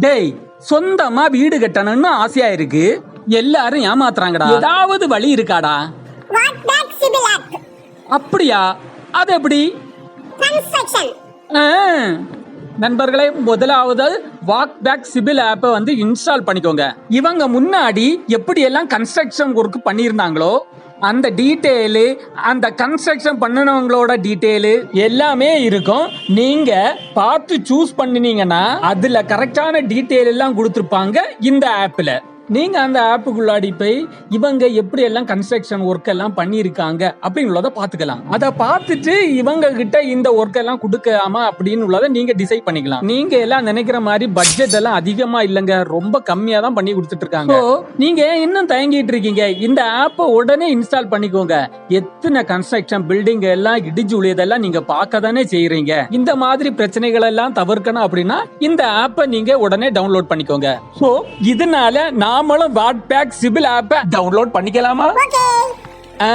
டேய் சொந்தமா வீடு கட்டணும்னு ஆசையா இருக்கு எல்லாரும் ஏமாத்துறாங்கடா. ஏதாவது வழி இருக்காடா. அப்படியா? அது எப்படி? நண்பர்களே முதலாவது வாக் பேக் சிபில் ஆப்பை வந்து இன்ஸ்டால் பண்ணிக்கோங்க. இவங்க முன்னாடி எப்படி எல்லாம் கன்ஸ்ட்ரக்ஷன் ஒர்க் பண்ணியிருந்தாங்களோ அந்த டீட்டெயிலு அந்த கன்ஸ்ட்ரக்ஷன் பண்ணினவங்களோட டீட்டெயிலு எல்லாமே இருக்கும். நீங்க பார்த்து சூஸ் பண்ணினீங்கன்னா அதுல கரெக்டான டீட்டெயில் எல்லாம் கொடுத்துருப்பாங்க இந்த ஆப்ல நீங்க அந்த ஆப்புக்குள்ளாடி போய் இவங்க எப்படி எல்லாம் கன்ஸ்ட்ரக்ஷன் ஒர்க் எல்லாம் பண்ணியிருக்காங்க அப்படின்னு உள்ளதை பார்த்துக்கலாம். அதை பார்த்துட்டு இவங்க கிட்ட இந்த ஒர்க் எல்லாம் கொடுக்கலாமா அப்படின்னு உள்ளதை நீங்க டிசைட் பண்ணிக்கலாம். நீங்க எல்லாம் நினைக்கிற மாதிரி பட்ஜெட் எல்லாம் அதிகமா இல்லைங்க. ரொம்ப கம்மியா தான் பண்ணி கொடுத்துட்டு இருக்காங்க So, நீங்க இன்னும் தயங்கிட்டு இருக்கீங்க? இந்த ஆப்பை உடனே இன்ஸ்டால் பண்ணிக்கோங்க. எத்தனை கன்ஸ்ட்ரக்ஷன் பில்டிங் எல்லாம் இடிஞ்சு உழியதெல்லாம் நீங்க பார்க்க தானே செய்யறீங்க இந்த மாதிரி பிரச்சனைகள் எல்லாம் தவிர்க்கணும் அப்படின்னா இந்த ஆப்பை நீங்க உடனே டவுன்லோட் பண்ணிக்கோங்க. சோ இதனால நாமளும் வாட் பேக் சிபில் ஆப்பை டவுன்லோட் பண்ணிக்கலாமா ஆ.